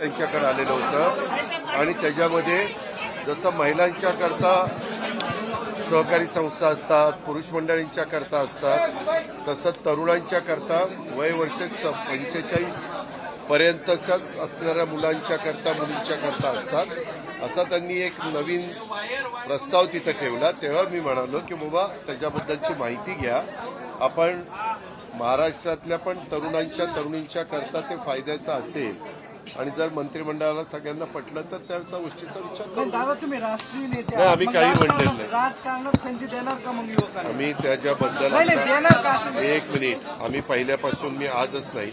त्यांच्याकडे आलेलं होतं. आणि त्याच्यामध्ये जसं महिलांच्या करता सहकारी संस्था असतात पुरुष मंडळींच्या करता असतात तसं तरुणांच्या करता वय वर्ष पंचेचाळीस पर्यंतच्याच असणाऱ्या मुलांच्या करता मुलींच्या करता असतात. असा त्यांनी एक नवीन प्रस्ताव तिथं ठेवला. तेव्हा मी म्हणालो की बाबा त्याच्याबद्दलची माहिती घ्या. आपण महाराष्ट्रातल्या पण तरुणांच्या तरुणींच्या करता ते फायद्याचं असेल. आणि जर मंत्रिमंडळाला सगळ्यांना पटलं तर त्या गोष्टीचा विचार दादा तुम्ही राष्ट्रीय नेते नाही, आम्ही काही म्हणलेलं नाही. राजकारणात संधी देणार का मग युवकांना? आम्ही त्याच्याबद्दल नाही, नाही, आता- देणार का असं? एक मिनिट. आम्ही पहिल्यापासून मी आजच नाही.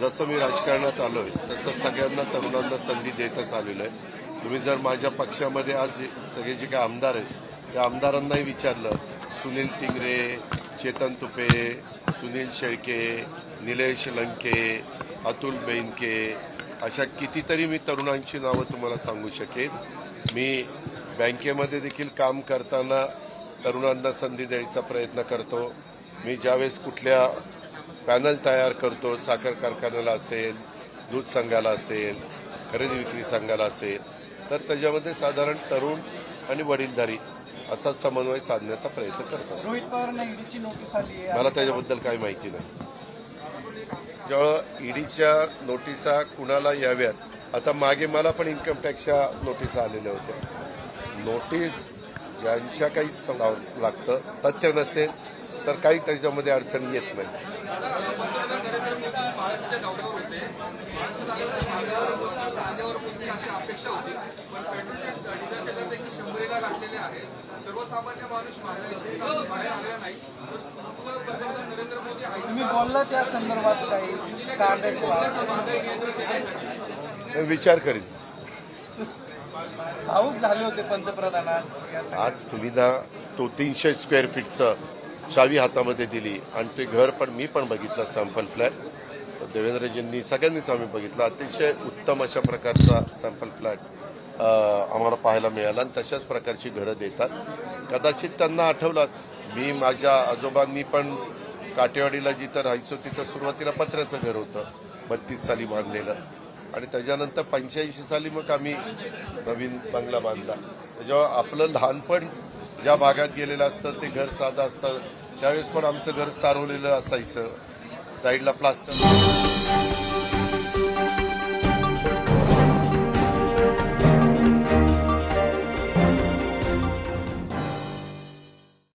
जसं मी राजकारणात आलोय तसं सगळ्यांना तरुणांना संधी देतच आलेलो आहे. तुम्ही जर माझ्या पक्षामध्ये आज सगळे जे काही आमदार आहेत त्या आमदारांनाही विचारलं सुनील टिंगरे चेतन तुपे सुनील शेळके निलेश लंके अतुल बेनके अशा कितीतरी मी तरुणांची नावं तुम्हाला सांगू शकेन. मी बँकेमध्ये देखील काम करताना तरुणांना संधी द्यायचा प्रयत्न करतो. मी ज्यावेळेस कुठल्या पॅनल तयार करतो साखर कारखान्याला असेल दूध संघाला असेल खरेदी विक्री संघाला असेल तर त्याच्यामध्ये साधारण तरुण आणि वडीलधारी असा समन्वय साधण्याचा प्रयत्न करत मला त्याच्याबद्दल काही माहिती नाही. ज्यावेळेला ईडीच्या नोटिसा कुणाला याव्यात आता मागे मला पण इन्कम टॅक्सच्या नोटिसा आलेल्या होत्या नोटीस ज्यांच्या काही लागतं तथ्य नसेल तर काही त्याच्यामध्ये अडचण येत नाही महाराष्ट्राच्या दौऱ्यावर बोलला त्या संदर्भात काही कांद्याचे विचार करीन. भाऊक झाले होते पंतप्रधान आज तुम्ही ना तो तीनशे स्क्वेअर फीटचं चावी हातामध्ये दिली. आणि ते घर पण मी पण बघितलं सॅम्पल फ्लॅट देवेंद्रजींनी सगळ्यांनीच आम्ही बघितलं. अतिशय उत्तम अशा प्रकारचा सॅम्पल फ्लॅट आम्हाला पाहायला मिळाला आणि तशाच प्रकारची घरं देतात. कदाचित त्यांना आठवलं. मी माझ्या आजोबांनी पण काटेवाडीला जिथं राहायचो तिथं सुरुवातीला पत्र्याचं घर होतं. बत्तीस साली बांधलेलं. आणि त्याच्यानंतर पंच्याऐंशी साली मग आम्ही नवीन बंगला बांधला. त्याच्यावर आपलं लहानपण ज्या भागात गेलेलं असतं ते घर साधं असतं. त्यावेळेस पण आमचं घर सारवलेलं असायचं. साईडला प्लास्टर